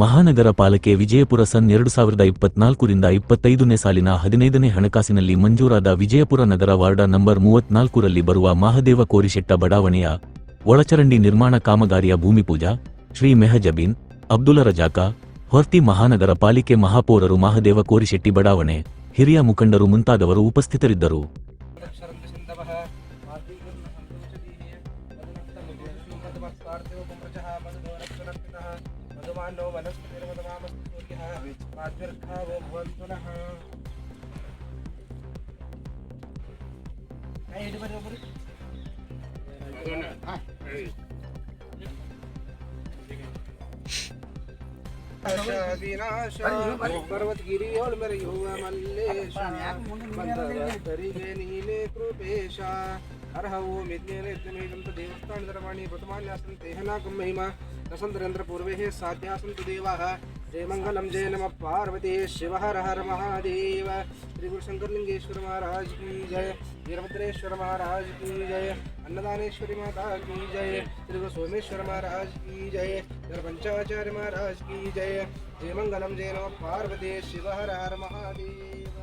ಮಹಾನಗರ ಪಾಲಿಕೆ ವಿಜಯಪುರ ಸನ್ ಎರಡು ಸಾವಿರದ ಇಪ್ಪತ್ನಾಲ್ಕರಿಂದ ಇಪ್ಪತ್ತೈದನೇ ಸಾಲಿನ ಹದಿನೈದನೇ ಹಣಕಾಸಿನಲ್ಲಿ ಮಂಜೂರಾದ ವಿಜಯಪುರ ನಗರ ವಾರ್ಡ ನಂಬರ್ ಮೂವತ್ನಾಲ್ಕರಲ್ಲಿ ಬರುವ ಮಹದೇವ ಕೋರಿಶೆಟ್ಟ ಬಡಾವಣೆಯ ಒಳಚರಂಡಿ ನಿರ್ಮಾಣ ಕಾಮಗಾರಿಯ ಭೂಮಿಪೂಜಾ, ಶ್ರೀ ಮೆಹಜಬೀನ್, ಅಬ್ದುಲ ರಜಾಕ, ಹೊರ್ತಿ ಮಹಾನಗರ ಪಾಲಿಕೆ ಮಹಾಪೌರರು ಮಹಾದೇವ ಕೋರಿಶೆಟ್ಟಿ ಬಡಾವಣೆ, ಹಿರಿಯ ಮುಖಂಡರು ಮುಂತಾದವರು ಉಪಸ್ಥಿತರಿದ್ದರು. ವಿನಾಶ ಪರ್ವತಗಿರಿಯೋಳ್ ಮೆರೆಯುವ ಮಲ್ಲೇಶ ಬಂದವರಿಗೆ ನೀನೇ ಕೃಪೇಶ ಅರ್ಹವೋ ಮಿಜ್ಞೇನೇತ್ಯಮೇಕಂತ ದೇವಸ್ಥಾನದ ರಮಣಿ ಪ್ರಥಮಾನ್ಯಾಸನ್ ತೇಹನಾಕಂ ಮಹಿಮಾ ನಸಂತರೇಂದ್ರ ಪೂರ್ವೇ ಸಾಧ್ಯಾಸಂತು जय जय नम, पार्वती, शिव, हर हर महादेव। श्री गुरु शंकर लिंगेश्वर महाराज की जय, वीरभद्रेश्वर महाराज की जय, अन्नदानेश्वरी माता की जय श्री गुरु सोमेश्वर महाराज की जय पंचाचार्य महाराज की जय। जय मंगल जय नम, पार्वती, शिव, हर हर महादेव।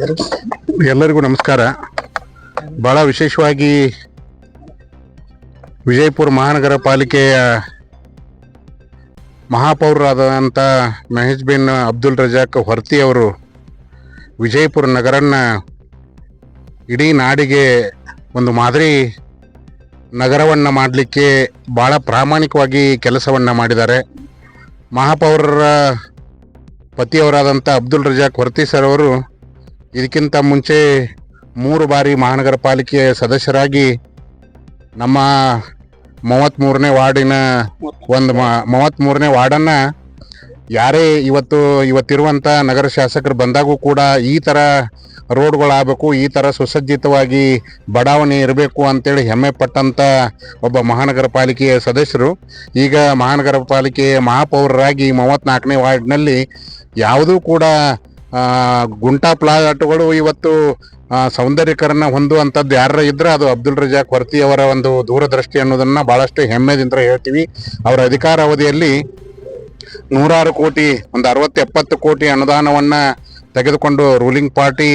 ಎಲ್ಲರಿಗೂ ನಮಸ್ಕಾರ. ಬಹಳ ವಿಶೇಷವಾಗಿ ವಿಜಯಪುರ ಮಹಾನಗರ ಪಾಲಿಕೆಯ ಮಹಾಪೌರರಾದಂಥ ಮೆಹೇಜ್ ಬಿನ್ ಅಬ್ದುಲ್ ರಜಾಕ್ ಹೊರ್ತಿ ಅವರು ವಿಜಯಪುರ ನಗರನ್ನ ಇಡೀ ನಾಡಿಗೆ ಒಂದು ಮಾದರಿ ನಗರವನ್ನು ಮಾಡಲಿಕ್ಕೆ ಭಾಳ ಪ್ರಾಮಾಣಿಕವಾಗಿ ಕೆಲಸವನ್ನು ಮಾಡಿದ್ದಾರೆ. ಮಹಾಪೌರರ ಪತಿಯವರಾದಂಥ ಅಬ್ದುಲ್ ರಜಾಕ್ ಹೊರ್ತಿ ಸರ್ ಅವರು ಇದಕ್ಕಿಂತ ಮುಂಚೆ ಮೂರು ಬಾರಿ ಮಹಾನಗರ ಪಾಲಿಕೆಯ ಸದಸ್ಯರಾಗಿ ನಮ್ಮ ಮೂವತ್ತ್ಮೂರನೇ ವಾರ್ಡಿನ ಒಂದು ಮೂವತ್ತ್ಮೂರನೇ ವಾರ್ಡನ್ನು ಯಾರೇ ಇವತ್ತು ಇವತ್ತಿರುವಂಥ ನಗರ ಶಾಸಕರು ಬಂದಾಗೂ ಕೂಡ ಈ ಥರ ರೋಡ್ಗಳಾಗಬೇಕು, ಈ ಥರ ಸುಸಜ್ಜಿತವಾಗಿ ಬಡಾವಣೆ ಇರಬೇಕು ಅಂತೇಳಿ ಹೆಮ್ಮೆ ಪಟ್ಟಂಥ ಒಬ್ಬ ಮಹಾನಗರ ಪಾಲಿಕೆಯ ಸದಸ್ಯರು. ಈಗ ಮಹಾನಗರ ಪಾಲಿಕೆಯ ಮಹಾಪೌರರಾಗಿ ಮೂವತ್ತ್ನಾಲ್ಕನೇ ವಾರ್ಡ್ನಲ್ಲಿ ಯಾವುದೂ ಕೂಡ ಗುಂಟಾ ಪ್ಲಾಟ್ಗಳು ಇವತ್ತು ಸೌಂದರ್ಯಕರನ್ನ ಹೊಂದುವಂಥದ್ದು ಯಾರ ಇದ್ರೆ ಅದು ಅಬ್ದುಲ್ ರಜಾಕ್ ವರ್ತಿ ಒಂದು ದೂರದೃಷ್ಟಿ ಅನ್ನೋದನ್ನು ಭಾಳಷ್ಟು ಹೆಮ್ಮೆದಿಂದ ಹೇಳ್ತೀವಿ. ಅವರ ಅಧಿಕಾರಾವಧಿಯಲ್ಲಿ ನೂರಾರು ಕೋಟಿ, ಒಂದು ಅರವತ್ತು ಎಪ್ಪತ್ತು ಕೋಟಿ ಅನುದಾನವನ್ನ ತೆಗೆದುಕೊಂಡು ರೂಲಿಂಗ್ ಪಾರ್ಟಿ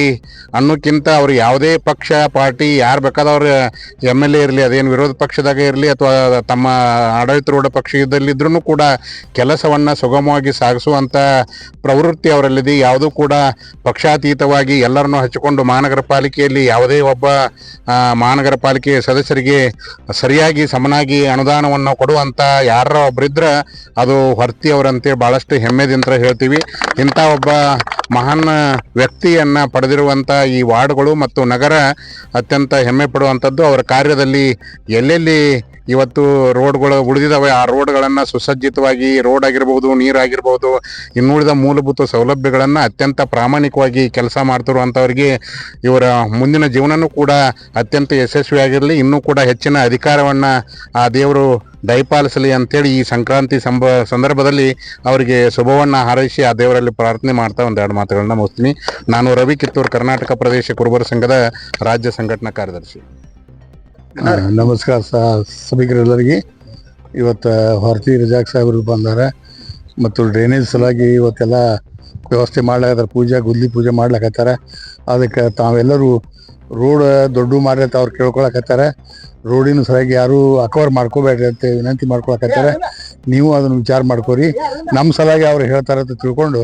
ಅನ್ನೋಕ್ಕಿಂತ ಅವರು ಯಾವುದೇ ಪಕ್ಷ ಪಾರ್ಟಿ ಯಾರು ಬೇಕಾದವ್ರು ಎಂ ಎಲ್ ಎ ಇರಲಿ, ಅದೇನು ವಿರೋಧ ಪಕ್ಷದಾಗ ಇರಲಿ ಅಥವಾ ತಮ್ಮ ಆಡಳಿತರೂಢ ಪಕ್ಷದಲ್ಲಿದ್ರೂ ಕೂಡ ಕೆಲಸವನ್ನು ಸುಗಮವಾಗಿ ಸಾಗಿಸುವಂಥ ಪ್ರವೃತ್ತಿ ಅವರಲ್ಲಿದೆ. ಯಾವುದೂ ಕೂಡ ಪಕ್ಷಾತೀತವಾಗಿ ಎಲ್ಲರನ್ನೂ ಹಚ್ಚಿಕೊಂಡು ಮಹಾನಗರ ಪಾಲಿಕೆಯಲ್ಲಿ ಯಾವುದೇ ಒಬ್ಬ ಮಹಾನಗರ ಪಾಲಿಕೆ ಸದಸ್ಯರಿಗೆ ಸರಿಯಾಗಿ ಸಮನಾಗಿ ಅನುದಾನವನ್ನು ಕೊಡುವಂಥ ಯಾರ ಒಬ್ಬರಿದ್ರೆ ಅದು ಹೊರ್ತಿ ಅವರಂತೆ ಭಾಳಷ್ಟು ಹೆಮ್ಮೆದಿಂದ ಹೇಳ್ತೀವಿ. ಇಂಥ ಒಬ್ಬ ಮಹಾನ್ ವ್ಯಕ್ತಿಯನ್ನ ಪಡೆದಿರುವಂಥ ಈ ವಾರ್ಡ್ಗಳು ಮತ್ತು ನಗರ ಅತ್ಯಂತ ಹೆಮ್ಮೆ ಪಡುವಂಥದ್ದು ಅವರ ಕಾರ್ಯದಲ್ಲಿ ಎಲ್ಲೆಲ್ಲಿ ಇವತ್ತು ರೋಡ್ಗಳು ಉಳಿದಿದ್ದಾವೆ ಆ ರೋಡ್ಗಳನ್ನು ಸುಸಜ್ಜಿತವಾಗಿ ರೋಡ್ ಆಗಿರ್ಬೋದು ನೀರಾಗಿರ್ಬೋದು ಇನ್ನುಳಿದ ಮೂಲಭೂತ ಸೌಲಭ್ಯಗಳನ್ನು ಅತ್ಯಂತ ಪ್ರಾಮಾಣಿಕವಾಗಿ ಕೆಲಸ ಮಾಡ್ತಿರುವಂಥವ್ರಿಗೆ ಇವರ ಮುಂದಿನ ಜೀವನನೂ ಕೂಡ ಅತ್ಯಂತ ಯಶಸ್ವಿಯಾಗಿರಲಿ ಇನ್ನೂ ಕೂಡ ಹೆಚ್ಚಿನ ಅಧಿಕಾರವನ್ನು ಆ ದೇವರು ದಯಪಾಲಿಸಲಿ ಅಂತೇಳಿ ಈ ಸಂಕ್ರಾಂತಿ ಸಂಬ, ಸಂದರ್ಭದಲ್ಲಿ ಅವರಿಗೆ ಶುಭವನ್ನು ಹಾರೈಸಿ ಆ ದೇವರಲ್ಲಿ ಪ್ರಾರ್ಥನೆ ಮಾಡ್ತಾ ಒಂದೆರಡು ಮಾತುಗಳನ್ನ ಮುಗಿಸ್ತೀನಿ. ನಾನು ರವಿ ಕಿತ್ತೂರು ಕರ್ನಾಟಕ ಪ್ರದೇಶ ಕುರುಬರ ಸಂಘದ ರಾಜ್ಯ ಸಂಘಟನಾ ಕಾರ್ಯದರ್ಶಿ. ನಮಸ್ಕಾರ ಸಭಿಕರೆಲ್ಲರಿಗೆ ಇವತ್ತು ಭಾರತಿ ರಜಾಕ್ ಸಾಹೇಬರು ಬಂದಾರ. ಮತ್ತು ಡ್ರೈನೇಜ್ ಸಲಾಗಿ ಇವತ್ತೆಲ್ಲ ವ್ಯವಸ್ಥೆ ಮಾಡ್ಲಾಕತ್ತಾರ ಪೂಜೆ ಗುದ್ಲಿ ಪೂಜೆ ಮಾಡ್ಲಾಕತ್ತಾರ. ಅದಕ್ಕೆ ತಾವೆಲ್ಲರೂ ರೋಡ್ ದೊಡ್ಡ ಮಾಡ್ರಿ ಅಂತ ಅವ್ರು ಕೇಳ್ಕೊಳಕತ್ತಾರ. ರೋಡಿನ ಸಲುವಾಗಿ ಯಾರು ಅಕವರ್ ಮಾಡ್ಕೋಬೇಡ್ರಿ ಅಂತ ವಿನಂತಿ ಮಾಡ್ಕೊಳಕತ್ತಾರ. ನೀವು ಅದನ್ನ ವಿಚಾರ ಮಾಡ್ಕೋರಿ. ನಮ್ಮ ಸಲಾಗಿ ಅವ್ರು ಹೇಳ್ತಾರ ಅಂತ ತಿಳ್ಕೊಂಡು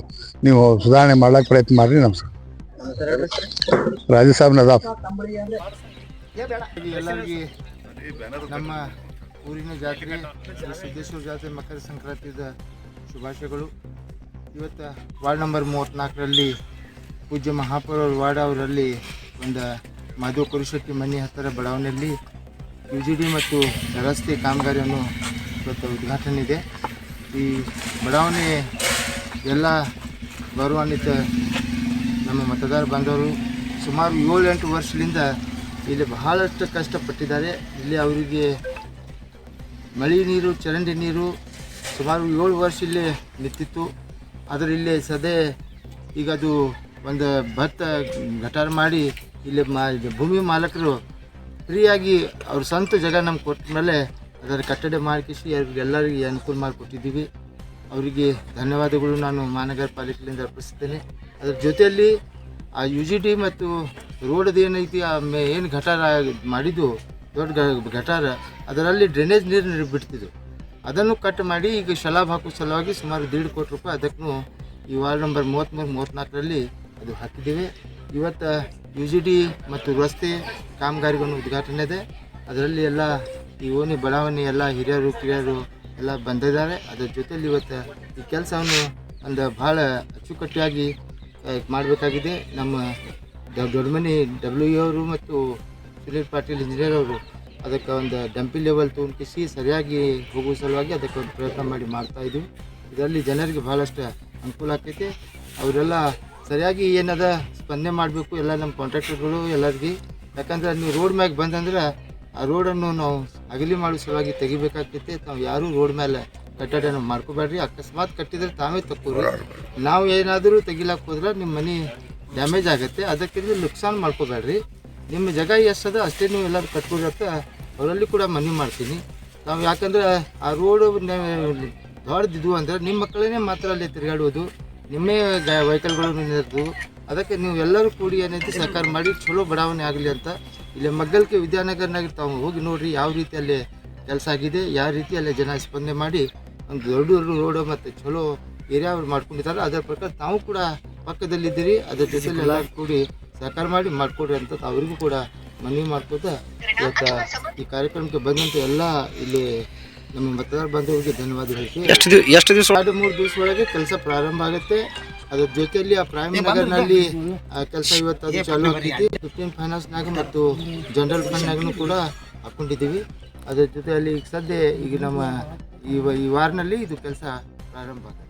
ನೀವು ಸುಧಾರಣೆ ಮಾಡ್ಲಾಕ ಪ್ರಯತ್ನ ಮಾಡ್ರಿ ನಮಸ್ಕಾರ. ರಾಜೇ ಸಾಹೇಬ್ ನದಾಫ್ ಎಲ್ಲರಿಗೆ ನಮ್ಮ ಊರಿನ ಜಾತ್ರೆ ಶ್ರೀ ಸಿದ್ದೇಶ್ವರ ಜಾತ್ರೆ ಮಕರ ಸಂಕ್ರಾಂತಿದ ಶುಭಾಶಯಗಳು. ಇವತ್ತು ವಾರ್ಡ್ ನಂಬರ್ ಮೂವತ್ತ್ನಾಲ್ಕರಲ್ಲಿ ಪೂಜ್ಯ ಮಹಾಪೌರ ವಾರ್ಡ್ ಅವರಲ್ಲಿ ಒಂದು ಮಾಧವ ಕುರುಶೆಟ್ಟಿ ಮನೆ ಹತ್ತಿರ ಬಡಾವಣೆಯಲ್ಲಿ ಯು ಜಿ ಡಿ ಮತ್ತು ರಸ್ತೆ ಕಾಮಗಾರಿಯನ್ನು ಇವತ್ತು ಉದ್ಘಾಟನೆ ಇದೆ. ಈ ಬಡಾವಣೆ ಎಲ್ಲ ಗೌರವಾನ್ವಿತ ನಮ್ಮ ಮತದಾರ ಬಂದವರು ಸುಮಾರು ಏಳು ಎಂಟು ವರ್ಷದಿಂದ ಇಲ್ಲಿ ಬಹಳಷ್ಟು ಕಷ್ಟಪಟ್ಟಿದ್ದಾರೆ. ಇಲ್ಲಿ ಅವರಿಗೆ ಮಳೆ ನೀರು, ಚರಂಡಿ ನೀರು ಸುಮಾರು ಏಳು ವರ್ಷ ಇಲ್ಲಿ ನಿಂತಿತ್ತು. ಆದರೆ ಇಲ್ಲಿ ಸದೇ ಈಗ ಅದು ಒಂದು ಭತ್ತ ಗಟಾರ ಮಾಡಿ ಇಲ್ಲಿ ಮಾ ಭೂಮಿ ಮಾಲಕರು ಫ್ರೀಯಾಗಿ ಅವ್ರ ಸ್ವಂತ ಜಾಗ ನಮ್ಗೆ ಕೊಟ್ಟ ಮೇಲೆ ಅದರ ಕಟ್ಟಡ ಮಾಡಿಕಿಸಿ ಅವ್ರಿಗೆಲ್ಲರಿಗೆ ಅನುಕೂಲ ಮಾಡಿಕೊಟ್ಟಿದ್ದೀವಿ. ಅವರಿಗೆ ಧನ್ಯವಾದಗಳು ನಾನು ಮಹಾನಗರ ಪಾಲಿಕೆಯಿಂದ ಅರ್ಪಿಸ್ತೇನೆ. ಅದರ ಜೊತೆಯಲ್ಲಿ ಆ ಯು ಜಿ ಟಿ ಮತ್ತು ರೋಡದು ಏನೈತಿ, ಆ ಮೇ ಏನು ಘಟಾರ ಮಾಡಿದ್ದು, ದೊಡ್ಡ ಘಟಾರ, ಅದರಲ್ಲಿ ಡ್ರೈನೇಜ್ ನೀರು ಬಿಡ್ತಿದ್ರು. ಅದನ್ನು ಕಟ್ ಮಾಡಿ ಈಗ ಶಲಾಬ್ ಹಾಕೋ ಸಲುವಾಗಿ ಸುಮಾರು ದೀಡ್ ಕೋಟಿ ರೂಪಾಯಿ ಅದಕ್ಕೂ ಈ ವಾರ್ಡ್ ನಂಬರ್ ಮೂವತ್ತ್ಮೂರು ಮೂವತ್ತ್ನಾಲ್ಕರಲ್ಲಿ ಅದು ಹಾಕಿದ್ದೀವಿ. ಇವತ್ತು ಯು ಜಿ ಡಿ ಮತ್ತು ರಸ್ತೆ ಕಾಮಗಾರಿಗಳನ್ನು ಉದ್ಘಾಟನೆ ಇದೆ. ಅದರಲ್ಲಿ ಎಲ್ಲ ಈ ಓಣಿ ಬಡಾವಣೆ ಎಲ್ಲ ಹಿರಿಯರು, ಕಿರಿಯರು ಎಲ್ಲ ಬಂದಿದ್ದಾರೆ. ಅದರ ಜೊತೆಯಲ್ಲಿ ಇವತ್ತು ಈ ಕೆಲಸವನ್ನು ಒಂದು ಭಾಳ ಅಚ್ಚುಕಟ್ಟಾಗಿ ಮಾಡಬೇಕಾಗಿದೆ. ನಮ್ಮ ದೊಡ್ಡಮನಿ ಡಬ್ಲ್ಯೂ ಇ ಅವರು ಮತ್ತು ಸುನೀಲ್ ಪಾಟೀಲ್ ಇಂಜಿನಿಯರ್ ಅವರು ಅದಕ್ಕೆ ಒಂದು ಡಂಪಿ ಲೆವೆಲ್ ತುಂಬಿಸಿ ಸರಿಯಾಗಿ ಹೋಗುವ ಸಲುವಾಗಿ ಅದಕ್ಕೆ ಒಂದು ಪ್ರಯತ್ನ ಮಾಡಿ ಮಾಡ್ತಾ ಇದ್ದೀವಿ. ಇದರಲ್ಲಿ ಜನರಿಗೆ ಭಾಳಷ್ಟು ಅನುಕೂಲ ಆಗ್ತೈತೆ. ಅವರೆಲ್ಲ ಸರಿಯಾಗಿ ಏನದ ಸ್ಪಂದನೆ ಮಾಡಬೇಕು, ಎಲ್ಲ ನಮ್ಮ ಕಾಂಟ್ರಾಕ್ಟರ್ಗಳು ಎಲ್ಲರಿಗೆ. ಯಾಕಂದ್ರೆ ನೀವು ರೋಡ್ ಮ್ಯಾಗೆ ಬಂದಂದ್ರೆ ಆ ರೋಡನ್ನು ನಾವು ಅಗಲಿ ಮಾಡೋ ಸಲುವಾಗಿ ತೆಗಿಬೇಕಾಗ್ತೈತೆ. ನಾವು ಯಾರೂ ರೋಡ್ ಮೇಲೆ ಕಟ್ಟಡ ಮಾಡ್ಕೋಬೇಡ್ರಿ ಅಕಸ್ಮಾತ್ ಕಟ್ಟಿದ್ರೆ ತಾವೇ ತಕ್ಕೋರಿ. ನಾವು ಏನಾದರೂ ತೆಗಿಲಕ್ಕೆ ಹೋದ್ರೆ ನಿಮ್ಮ ಮನೆ ಡ್ಯಾಮೇಜ್ ಆಗುತ್ತೆ. ಅದಕ್ಕಿಂತ ನುಕ್ಸಾನ್ ಮಾಡ್ಕೋಬೇಡ್ರಿ. ನಿಮ್ಮ ಜಾಗ ಎಷ್ಟದ ಅಷ್ಟೇ ನೀವು ಎಲ್ಲರೂ ಕಟ್ಕೊಡತ್ತ ಅವರಲ್ಲಿ ಕೂಡ ಮನವಿ ಮಾಡ್ತೀನಿ. ನಾವು ಯಾಕಂದ್ರೆ ಆ ರೋಡು ದೊಡ್ಡದಿದ್ವು ಅಂದ್ರೆ ನಿಮ್ಮ ಮಕ್ಕಳೇ ಮಾತ್ರ ಅಲ್ಲಿ ತಿರುಗಾಡುವುದು. ನಿಮ್ಮೇ ವೆಹಿಕಲ್ಗಳು ನಿಂದಿರ್ದು ಅದಕ್ಕೆ ನೀವು ಎಲ್ಲರೂ ಕೂಡಿ ಏನೈತಿ ಸಹಕಾರ ಮಾಡಿ ಚಲೋ ಬಡಾವಣೆ ಆಗಲಿ ಅಂತ ಇಲ್ಲಿ ಮಗ್ಗಲ್ಕೆ ವಿದ್ಯಾನಗರ್ನಾಗ ತಾವು ಹೋಗಿ ನೋಡ್ರಿ ಯಾವ ರೀತಿ ಅಲ್ಲಿ ಕೆಲಸ ಆಗಿದೆ, ಯಾವ ರೀತಿ ಅಲ್ಲಿ ಜನ ಸ್ಪಂದನೆ ಮಾಡಿ ಒಂದು ದೊಡ್ಡ ದೊಡ್ಡ ರೋಡ್ ಮತ್ತು ಚಲೋ ಏರಿಯಾ ಅವ್ರು ಮಾಡ್ಕೊಂಡಿದ್ದಾರೆ. ಅದರ ಪ್ರಕಾರ ತಾವು ಕೂಡ ಪಕ್ಕದಲ್ಲಿದ್ದೀರಿ. ಅದ್ರ ಜೊತೆಲಿ ಎಲ್ಲ ಕೂಡಿ ಸಹಕಾರ ಮಾಡಿ ಮಾಡ್ಕೊಡ್ರಿ ಅಂತ ಅವರಿಗೂ ಕೂಡ ಮನವಿ ಮಾಡ್ಕೋತ ಇವತ್ತು ಈ ಕಾರ್ಯಕ್ರಮಕ್ಕೆ ಬಂದಂಥ ಎಲ್ಲ ಇಲ್ಲಿ ನಮ್ಮ ಮತದಾರ ಬಾಂಧವರಿಗೆ ಧನ್ಯವಾದ ಹೇಳ್ತೀವಿ. ಎಷ್ಟು ಎಷ್ಟು ದಿವಸ ಎರಡು ಮೂರು ದಿವಸ ಒಳಗೆ ಕೆಲಸ ಪ್ರಾರಂಭ ಆಗುತ್ತೆ. ಅದ್ರ ಜೊತೆಯಲ್ಲಿ ಆ ಪ್ರೈಮ್ ನಗರ್ನಲ್ಲಿ ಕೆಲಸ ಇವತ್ತು ಅದು ಚಾಲೂ ಆಗ್ತೈತಿ. ಫಿಫ್ಟೀನ್ ಫೈನಾನ್ಸ್ನಾಗ ಮತ್ತು ಜನರಲ್ ಫಂಡ್ನಾಗೂ ಕೂಡ ಹಾಕೊಂಡಿದ್ದೀವಿ. ಅದ್ರ ಜೊತೆಯಲ್ಲಿ ಈಗ ಸದ್ಯ ಈಗ ನಮ್ಮ ಈ ಈ ವಾರ್ನಲ್ಲಿ ಇದು ಕೆಲಸ ಪ್ರಾರಂಭ ಆಗುತ್ತೆ.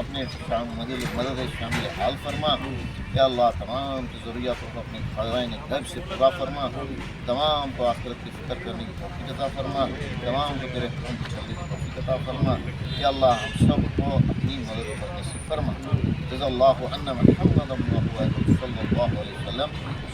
اپنے شام مدد مدد شامل حال فرما یا اللہ تمام کی ضروریاتوں کو اپنے خزائن غیب سے پورا فرما تمام کو آخرت کی فکر کرنے کی توفیق عطا فرما تمام کو تیرے حکم کو چلنے کی توفیق عطا فرما یا اللہ ہم سب کو اپنی مدد پر نصیب فرما جزا اللہ عنا محمد صلی اللہ علیہ وسلم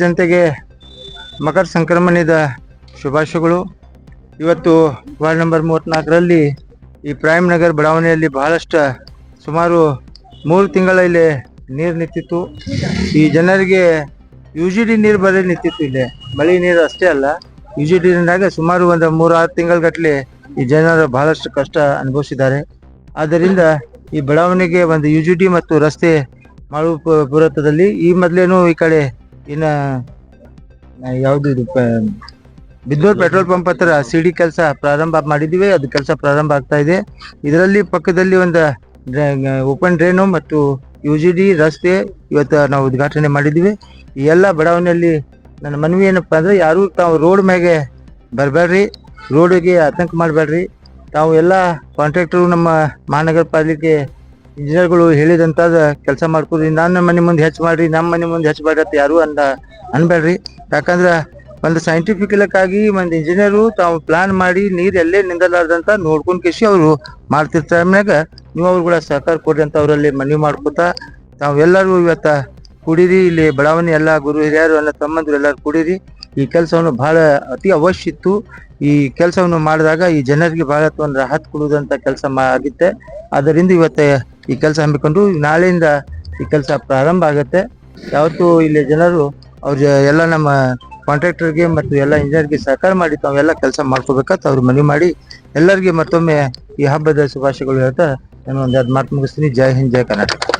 ಜನತೆಗೆ ಮಕರ ಸಂಕ್ರಮಣದ ಶುಭಾಶಯಗಳು. ಇವತ್ತು ವಾರ್ಡ್ ನಂಬರ್ ಮೂವತ್ತ್ನಾಲ್ಕರಲ್ಲಿ ಈ ಪ್ರೈಮ್ ನಗರ್ ಬಡಾವಣೆಯಲ್ಲಿ ಬಹಳಷ್ಟು ಸುಮಾರು ಮೂರು ತಿಂಗಳ ಇಲ್ಲಿ ನೀರು ನಿಂತಿತ್ತು. ಈ ಜನರಿಗೆ ಯು ಜಿ ಡಿ ನೀರು ಬರೀ ನಿಂತಿತ್ತು ಇಲ್ಲಿ. ಮಳೆ ನೀರು ಅಷ್ಟೇ ಅಲ್ಲ ಯು ಜಿ ಡಿ ಸುಮಾರು ಒಂದು ಮೂರು ಆರು ತಿಂಗಳಗಟ್ಟಲೆ ಈ ಜನರು ಬಹಳಷ್ಟು ಕಷ್ಟ ಅನುಭವಿಸಿದ್ದಾರೆ. ಆದ್ದರಿಂದ ಈ ಬಡಾವಣೆಗೆ ಒಂದು ಯು ಜಿ ಡಿ ಮತ್ತು ರಸ್ತೆ ಮಾಡುವ ಪುರತ್ವದಲ್ಲಿ ಈ ಮೊದಲೇನು ಈ ಕಡೆ ಇನ್ನ ಯಾವುದು ಇದು ಬಿದ್ದೂರ್ ಪೆಟ್ರೋಲ್ ಪಂಪ್ ಹತ್ರ ಸಿ ಡಿ ಕೆಲಸ ಪ್ರಾರಂಭ ಮಾಡಿದ್ದೀವಿ ಅದು ಕೆಲಸ ಪ್ರಾರಂಭ ಆಗ್ತಾ ಇದೆ. ಇದರಲ್ಲಿ ಪಕ್ಕದಲ್ಲಿ ಒಂದು ಓಪನ್ ಡ್ರೈನು ಮತ್ತು ಯು ಜಿ ಡಿ ರಸ್ತೆ ಇವತ್ತು ನಾವು ಉದ್ಘಾಟನೆ ಮಾಡಿದ್ದೀವಿ ಈ ಎಲ್ಲ ಬಡಾವಣೆಯಲ್ಲಿ ನನ್ನ ಮನವಿ ಏನಪ್ಪ ಅಂದ್ರೆ, ಯಾರು ತಾವು ರೋಡ್ ಮ್ಯಾಗೆ ಬರಬೇಡ್ರಿ ರೋಡಿಗೆ ಆತಂಕ ಮಾಡಬೇಡ್ರಿ ತಾವು ಎಲ್ಲ ಕಾಂಟ್ರಾಕ್ಟರು ನಮ್ಮ ಮಹಾನಗರ ಪಾಲಿಕೆ ಇಂಜಿನಿಯರ್ಗಳು ಹೇಳಿದಂತ ಕೆಲಸ ಮಾಡ್ಕೊಡ್ರಿ. ನನ್ನ ಮನೆ ಮುಂದೆ ಹೆಚ್ಚು ಮಾಡ್ರಿ ನಮ್ಮ ಮನೆ ಮುಂದೆ ಹೆಚ್ಚು ಮಾಡ್ರಿ ಅಂತ ಯಾರು ಅಂದ ಅನ್ಬೇಡ್ರಿ ಯಾಕಂದ್ರೆ ಒಂದು ಸೈಂಟಿಫಿಕ್ ಆಗಿ ಒಂದು ಇಂಜಿನಿಯರು ತಾವು ಪ್ಲಾನ್ ಮಾಡಿ ನೀರು ಎಲ್ಲೇ ನಿಂದಲಾರ್ದಂತ ನೋಡ್ಕೊಂಡು ಕೇಸಿ ಅವರು ಮಾಡ್ತಿರ್ತಾರೆ. ಮ್ಯಾಗ ನೀವು ಅವ್ರು ಕೂಡ ಸಹಕಾರ ಕೊಡ್ರಿ ಅಂತ ಅವರಲ್ಲಿ ಮನವಿ ಮಾಡ್ಕೋತ ತಾವೆಲ್ಲರೂ ಇವತ್ತ ಕುಡೀರಿ. ಇಲ್ಲಿ ಬಡಾವಣೆ ಎಲ್ಲ ಗುರು ಹಿರಿಯರು ಎಲ್ಲ ತಮ್ಮಂದ್ರು ಎಲ್ಲರೂ ಕುಡೀರಿ. ಈ ಕೆಲಸವನ್ನು ಬಹಳ ಅತಿ ಅವಶ್ಯ ಇತ್ತು. ಈ ಕೆಲಸವನ್ನು ಮಾಡಿದಾಗ ಈ ಜನರಿಗೆ ಬಹಳ ಒಂದು ರಾಹತ್ ಕೊಡುವುದಂತ ಕೆಲಸ ಆಗಿತ್ತೆ. ಅದರಿಂದ ಇವತ್ತು ಈ ಕೆಲಸ ಹಮ್ಮಿಕೊಂಡು ನಾಳೆಯಿಂದ ಈ ಕೆಲಸ ಪ್ರಾರಂಭ ಆಗುತ್ತೆ. ಯಾವತ್ತು ಇಲ್ಲಿ ಜನರು ಅವ್ರ ಎಲ್ಲ ನಮ್ಮ ಕಾಂಟ್ರಾಕ್ಟರ್ಗೆ ಮತ್ತು ಎಲ್ಲ ಇಂಜಿನಿಯರ್ಗೆ ಸಹಕಾರ ಮಾಡಿ ತಾವೆಲ್ಲ ಕೆಲಸ ಮಾಡ್ಕೋಬೇಕಂತ ಅವ್ರು ಮನವಿ ಮಾಡಿ ಎಲ್ಲರಿಗೆ ಮತ್ತೊಮ್ಮೆ ಈ ಹಬ್ಬದ ಶುಭಾಶಯಗಳು ಹೇಳ್ತಾ ನಾನು ಒಂದೆರಡು ಮಾತು ಮುಗಿಸ್ತೀನಿ. ಜೈ ಹಿಂದ್, ಜೈ ಕರ್ನಾಟಕ.